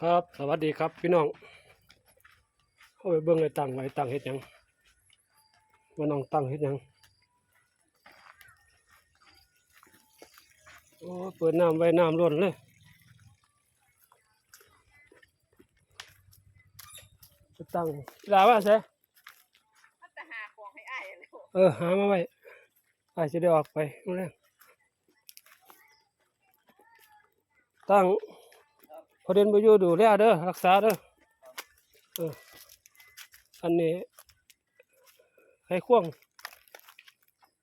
ครับ สวัสดีครับพี่น้องเข้าไปเบิ่งไอ้ตั้งไว้ตั้งเฮ็ดหยังว่าน้องตั้งเฮ็ดหยังโอ้เปิดน้ำไว้น้ำล้นเลยจะตั้งลาว่าใช่มันจะหาของให้อ้ายเลยเออหามาไว้ไปจะได้ออกไปมื้อแรงตั้ง พอเดินไปอยู่ดูแลเด้อรักษาเด้อเอออันนี้ให้ควง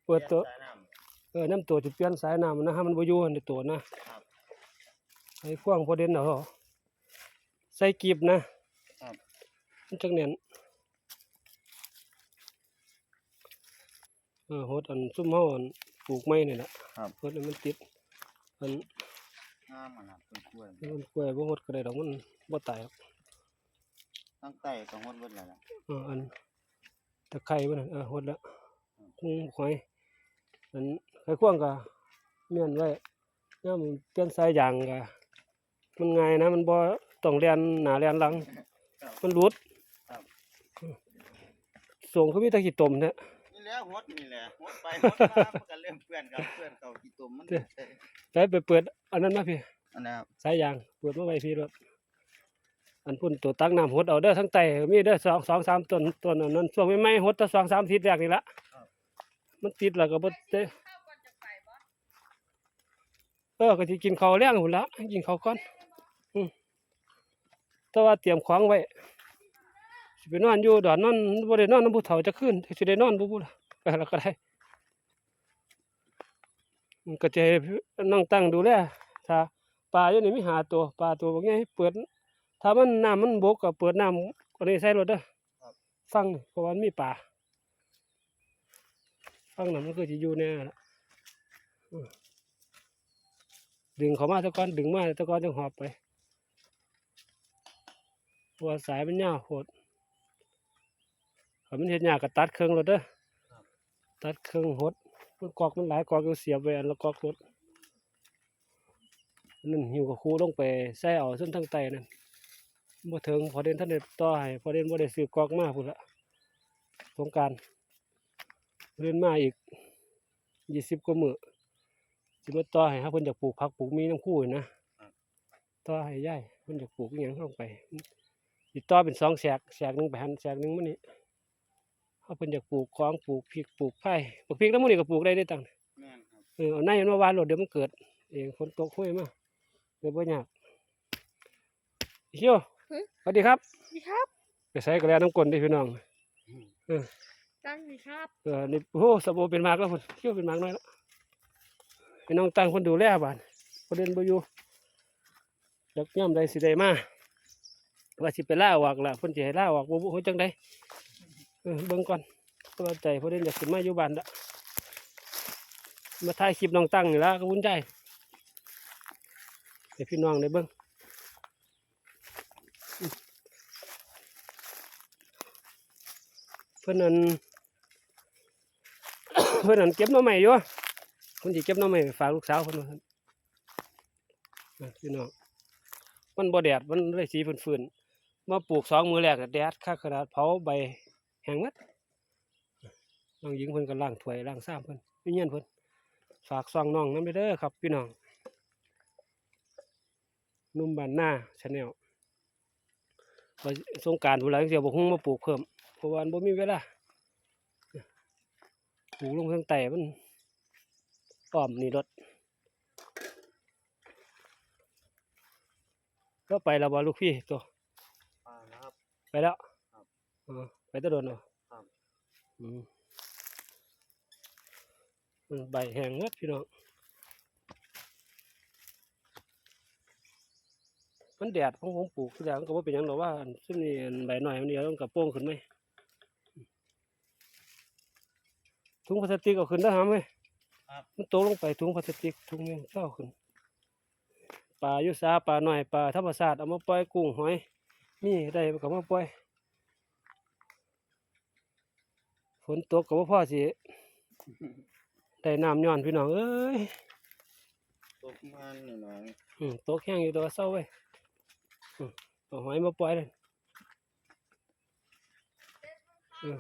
เปิดตัวเออน้ำตัวจะเปลี่ยนสายน้ำนะฮะมันบ่อยู่ในตัวนะครับให้ควงพอเด่นเอาใส่กีบนะครับมันจังเนียนเออโหดอันซุ่มเฮาอันปลูกไม้นี่แหละครับโหดอันมันติดอัน งามมันครับต้นกล้วยมันกล้วยบ่โหดก็ได้ดอกมันบ่ตายหรอกตั้งแต่ต้องหดเบิดแล้วล่ะเอออันตะไคร้มันน่ะเออโหดแล้วคุงหอยอันไข่ควงก็เมียนไว้ยามเปลี่ยนสายยางก็มันง่ายนะ มันบ่ต้องเรียนหน้าเรียนหลัง มันหลุดส่งเขามีแตะขี้ตมเนี่ยนี่แหละหดนี่แหละหดไปหดมามันก็เริ่มเปื้อนครับเปื้อนเก่ากี่ตุ่มมัน เด้อไปไปเปิดอันนั้นมาพี่อันนะครับสายยางเปิดมาไว้พี่รถอันพุ่นตัวตักน้ำหดเอาเด้อทั้งไตมีเด้อสองสองสามต้นต้นอันนั้นช่วงไม่ไม่หดแต่สองสามอาทิตย์แรกนี่ละมันติดแล้วก็บ่เด้อเข้าก่อนจะไปบ่เออก็สิกินข้าวแรงหุ่นละกินข้าวก่อนอืมแต่ว่าเตรียมของไว้สิไปนอนอยู่ดอนนอนบ่ได้นอนน้ำผู้เฒ่าจะขึ้นสิได้นอนบ่บุล่ะไปแล้วก็ได้มัน ก็จะให้น้องตั้งดูแลถ้าปลาอยู่นี่มีหาตัวปลาตัวบางอย่างเปิด ถ้ามันน้ำมันบกก็เปิดน้ำก็ได้ใส่รถเด้อฟังนี่เพราะว่ามันมีปลาฟังน่ะมันก็สิอยู่แน่ล่ะดึงเขามาตะกอนดึงมาตะกอนจังหอบไปเพราะว่าสายมันยาวโหดถ้ามันเห็นยากก็ตัดเครื่องรถเด้อตัดเครื่องหด มันกอกมันหลายกอกก็เสียบไว้อันละกอกรถนั่นหิวกับครูลงไปใส่เอาส้นทั้งไตนั่นบ่ถึงพอเด่นท่านได้ต่อให้พอเด่นบ่ได้ซื้อกอกมาพุ่นละสงการเล่นมาอีกยี่สิบกว่ามือสิมาต่อให้ครับเพิ่นอยากปลูกผักปลูกมีน้ำคู่นะต่อให้ย่ายเพิ่นอยากปลูกอหยังลงไปสิต่อเป็นสองแสกแสกหนึ่งไปหันแสกหนึ่งมื้อนี้ เฮาเพิ่นอยากปลูกของปลูกพริกปลูกไผ่ปลูกพริกแล้วมื้อนี้ก็ปลูกได้เด้ตังแม่นครับเออเอาในมันมาวานโลดเดี๋ยวมันเกิดเองฝนตกห้วยมาเดี๋ยวบ่ยากเฮียวสวัสดีครับดีครับไปใส่กระแลน้ำกลนเดิพี่น้อง ตั้งดีครับเออนี่โอ้โหสบู่เป็นมากแล้วพุ่นเฮียวเป็นมากน้อยแล้วพี่น้องตั้งคนดูแลบ้านคนเดินบ่อยู่ดอกย่อมใดสิได้มาว่าสิไปล่าออกละเพิ่นสิให้ล่าออกบ่บ่ฮู้จังได เบิ่งก่อนเพราะว่าใจเพิ่นอยากขึ้นมาอยู่บ้านละมาถ่ายคลิปน้องตั้งนี่ละก็วุ่นใจให้พี่น้องได้เบิ่งอืมเพิ่นนั่นเพิ่นนั่นเก็บน่อไม้อยู่เพิ่เก็บน่อไม้ไปฝากลูกสาวเพิ่นว่าซั่นนะพี่น้องมันบ่แดดมันเลยสีฝืนๆมาปลูกสองมือแรกแดดคักขนาดเผาใบ แห้งหมัดน้องหญิงเพิ่นก็ล้างถ้วยล้างซ้ำเพิ่นมีเงี้ยนเพิ่นฝากซองน้องนำเด้อครับ พี่น้องหนุ่มบ้านนาชาแนลว่าสงกรารผู้หลายเสียบ่ฮู้มาปลูกเพิ่มเพราะว่ามันบ่มีเวลาปลูกลงทางใต้มันอ้อมนี่รถก็ไปแล้วบ่ลูกพี่ตัวอ่านะครับไปแล้วครับอ๋อ ไปแตะโดนเนาะครับอืมมันใบแห้งหมดพี่น้องมันแดดของผมปลูกทุกอย่างมันก็บ่เป็นหยังหรอกว่าอันซึ่งนี่อันใบหน่อยมันเดียวมันก็โป่งขึ้นไหมถุงพลาสติกเอาขึ้นได้หามไหมครับมันตกลงไปถุงพลาสติกถุงหนึงเจ้าขึ้นปลายุสาปลาหน่อยปลาธรรมชาติเอามาปล่อยกุ้งหอยนี่ได้ก็มาปล่อย ฝนตกก็บ่พอสิได้น้ำย้อนพี่น้องเอ้ยตกมันหน่อยอืมตกแห้งอยู่แตัวาเศร้าเว้ยฝอืมเอาหอยมาปล่อยเลยเออ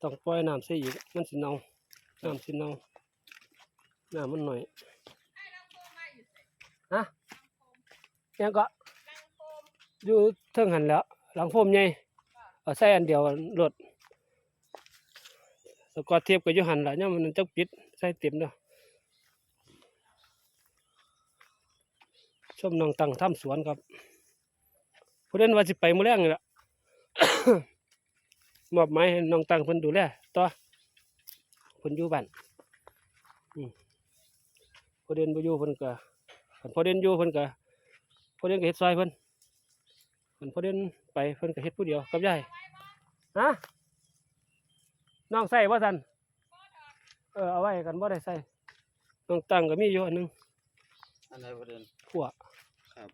ต้องปล่อยน้ำใส่อีกมันสิเน่าน้ำสิเน่าน้ำมันหน่อยไอ้ลังโฟมมาอยู่ใส่ฮะยังก็ลังโฟมอยู่เทิงหันแหล้วหลังโฟมใหญ่เอาใส่อันเดียวรถ สกอตเทียบกับยูหันละเนี่ยมันจักปิดใส่เต็มเนาะชมน้องตังทำสวนครับผู้เล่นว่าสิไปมื้อแรงนี่ละมอบหมายให้น้องตังเพิ่นดูแลต่อเพิ่นอยู่บ้านอืมผู้เล่นบ่อยู่เพิ่นก็คันผู้เล่นอยู่เพิ่นก็ผู้เล่นก็เฮ็ดซอยเพิ่นคันผู้เล่นไปเพิ่นก็เฮ็ดผู้เดียวกับยายฮะ น้องใส่บ่ซั่นเออเอาไว้กันบ่ได้ใส่น้องตังก็มีอยู่อันหนึงอันใดประเด็นขั่วครับ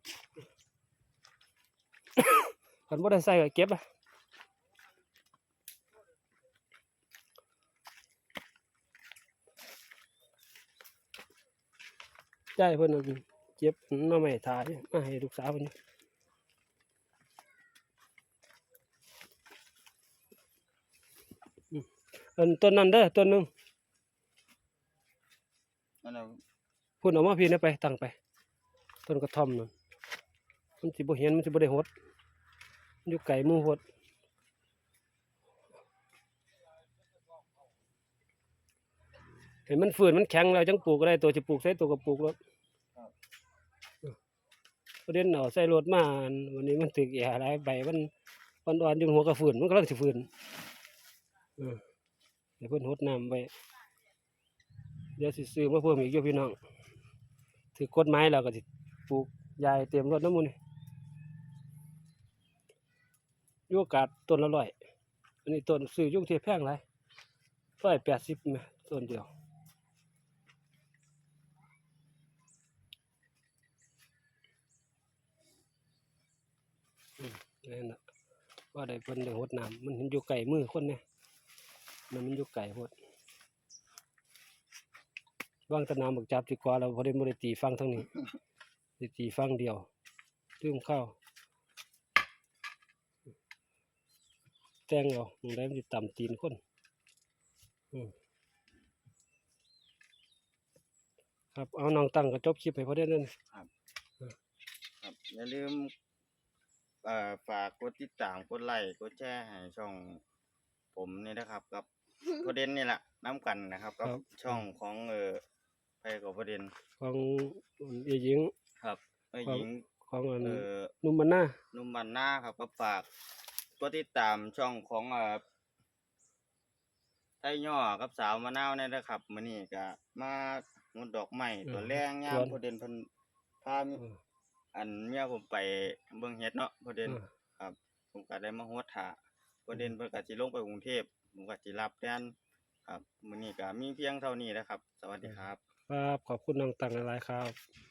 คันบ่ได้ใส่ก็เก็บละยายเพิ่นนั่นเก็บหน่อไม้ทาอยู่มาให้ลูกสาวเพิ่นอยู่อืม อันต้นนั้นเด้อต้นหนึงอันนั้นพุ่นเอามาพี่นี่ไปตั้งไป ต้นกระท่อมนั่นมันสิบ่เห็นมันสิบ่ได้หดมันอยู่ไกลหมู่หดเห็นมันฝืนมันแข็งแล้วจังปลูกก็ได้ตัวสิปลูกใส่ตัวก็ปลูกรถประเด็นเอาใส่รถมาอันวันนี้มันตึกแย่หลายใบมันมันอ่อนจนหัวกระฝืนมันกำลังสิฝืนเออ เดี๋ยวเพิ่นหดน้ำไว้เดี๋ยวสิซื้อมาเพิ่มอีกอยู่พี่น้องถือกฎหมายแล้วก็สิปลูกยายเตรียมรถน้ำมูนี่ยู่อากาศต้นละร้อยอันนี้ต้นซื้อยุ่งเทียแพงไรร้อยแปดสิบแม่ต้นเดียวนั่นน่ะว่าได้เพิ่นได้หดน้ำมันเห็นอยู่ไก่มือคนเนี่ย มันมันอยู่ไก่หดวางแตะนามบักจับดีกว่าเราพอได้บ่ได้ตีฟังทั้งนี้ได้ตีฟังเดียวลืมเข้าแต่งเอาหมองได้มันสิต่ำตีนคนอืมครับเอาน้องตั้งก็จบคลิปให้พอได้นั่นครับอย่าลืมเอ่อฝากกดติดตามกดไลค์กดแชร์ให้ช่องผมนี่นะครับกับ ประเด็นนี่แหละน้ำกันนะครับกับช่องของเอ่อไปกับประเด็นของเอียหญิง ครับไอ้ครับ หญิงของอันเอ่อนุ่มมันหน้านุ่มมันหน้าครับก็ฝากกดติดตามช่องของเอ่อไทยย่อกับสาวมะนาวเนี่ยนะครับมื้อนี้ก็มางดดอกไม้ตัวแรงยามประเด็นเพิ่นพาเอออันเมียผมไปเบิ่งเฮ็ดเนาะประเด็น เออ ครับผมก็ได้มาโฮดถาประเด็นเพิ่นก็สิลงไปกรุงเทพ ผมก็จิรับแทนครับมื้อนี้ก็มีเพียงเท่านี้นะครับ สวัสดีครับ ครับ ขอบคุณน้องตั้งหลายครับ